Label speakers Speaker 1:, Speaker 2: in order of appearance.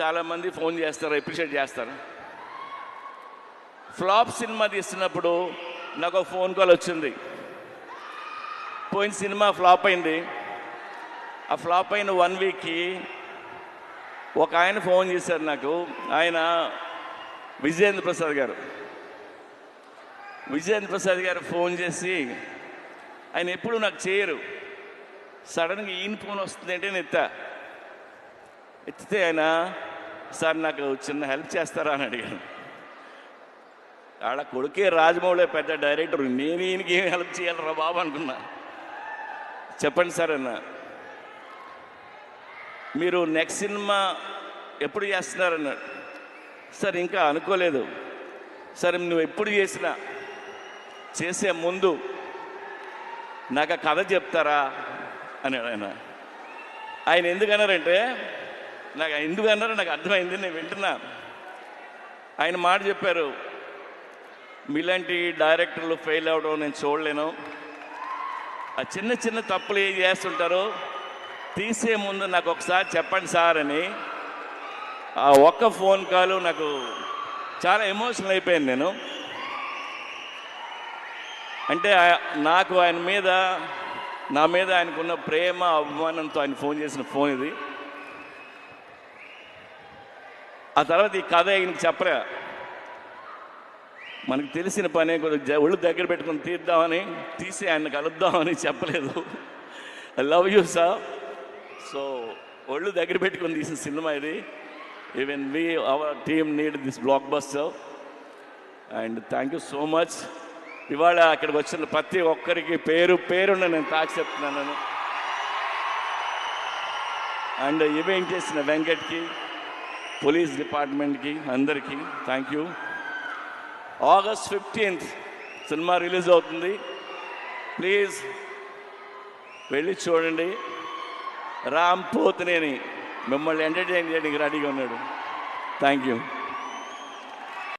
Speaker 1: చాలామంది ఫోన్ చేస్తారు అప్రిషియేట్ చేస్తారు. ఫ్లాప్ సినిమా తీస్తున్నప్పుడు నాకు ఒక ఫోన్ కాల్ వచ్చింది. పోయిన సినిమా ఫ్లాప్ అయింది. ఆ ఫ్లాప్ అయిన వన్ వీక్కి ఒక ఆయన ఫోన్ చేశారు నాకు. ఆయన విజయేంద్ర ప్రసాద్ గారు. విజయేంద్ర ప్రసాద్ గారు ఫోన్ చేసి ఆయన ఎప్పుడు నాకు చేయరు. సడన్గా ఈయన ఫోన్ వస్తుంది అంటే నెత్తా ఇచ్చితే ఎత్తితే ఆయన సార్ నాకు చిన్న హెల్ప్ చేస్తారా? అని అడిగాను ఆడ కొడుకే రాజమౌళి పెద్ద డైరెక్టర్ నేను ఈయనకి ఏం హెల్ప్ చేయాలరా బాబు అనుకున్నా. చెప్పండి సార్ అన్న. మీరు నెక్స్ట్ సినిమా ఎప్పుడు చేస్తున్నారన్నాడు సార్ ఇంకా అనుకోలేదు. సరే నువ్వు ఎప్పుడు చేసినా చేసే ముందు నాకు ఆ కథ చెప్తారా? అన్నాడు ఆయన. ఆయన ఎందుకన్నారంటే నాకు ఎందుకు అన్నారో నాకు అర్థమైంది నేను వింటున్నా. ఆయన మాట చెప్పారు మీలాంటి డైరెక్టర్లు ఫెయిల్ అవ్వడం నేను చూడలేను. ఆ చిన్న చిన్న తప్పులు ఏం చేస్తుంటారో తీసే ముందు నాకు ఒకసారి చెప్పండి సార్ అని ఆ ఒక్క ఫోన్ కాల్ నాకు చాలా ఎమోషనల్ అయిపోయాను నేను. అంటే నాకు ఆయన మీద నా మీద ఆయనకున్న ప్రేమ అభిమానంతో ఆయన ఫోన్ చేసిన ఫోన్ ఇది. ఆ తర్వాత ఈ కథ ఆయనకి చెప్పలే. మనకు తెలిసిన పనే కొద్దిగా జ- ఒళ్ళు దగ్గర పెట్టుకుని తీద్దామని తీసి ఆయన కలుద్దామని చెప్పలేదు. I love you sir so ఒళ్ళు దగ్గర పెట్టుకుని తీసిన సినిమా ఇది. Even we our team need this blockbuster and thank you so much ఇవాళ అక్కడికి వచ్చిన ప్రతి ఒక్కరికి పేరు పేరున్న నేను తాకి చెప్తున్నాను. అండ్ ఈవెంట్ చేసిన వెంకట్కి. పోలీస్ డిపార్ట్మెంట్కి అందరికీ thank you. August fifteenth cinema release అవుతుంది. ప్లీజ్ వెళ్ళి చూడండి. రామ్ పోతనేని మిమ్మల్ని ఎంటర్టైన్ చేయడానికి రెడీగా ఉన్నాడు. Thank you.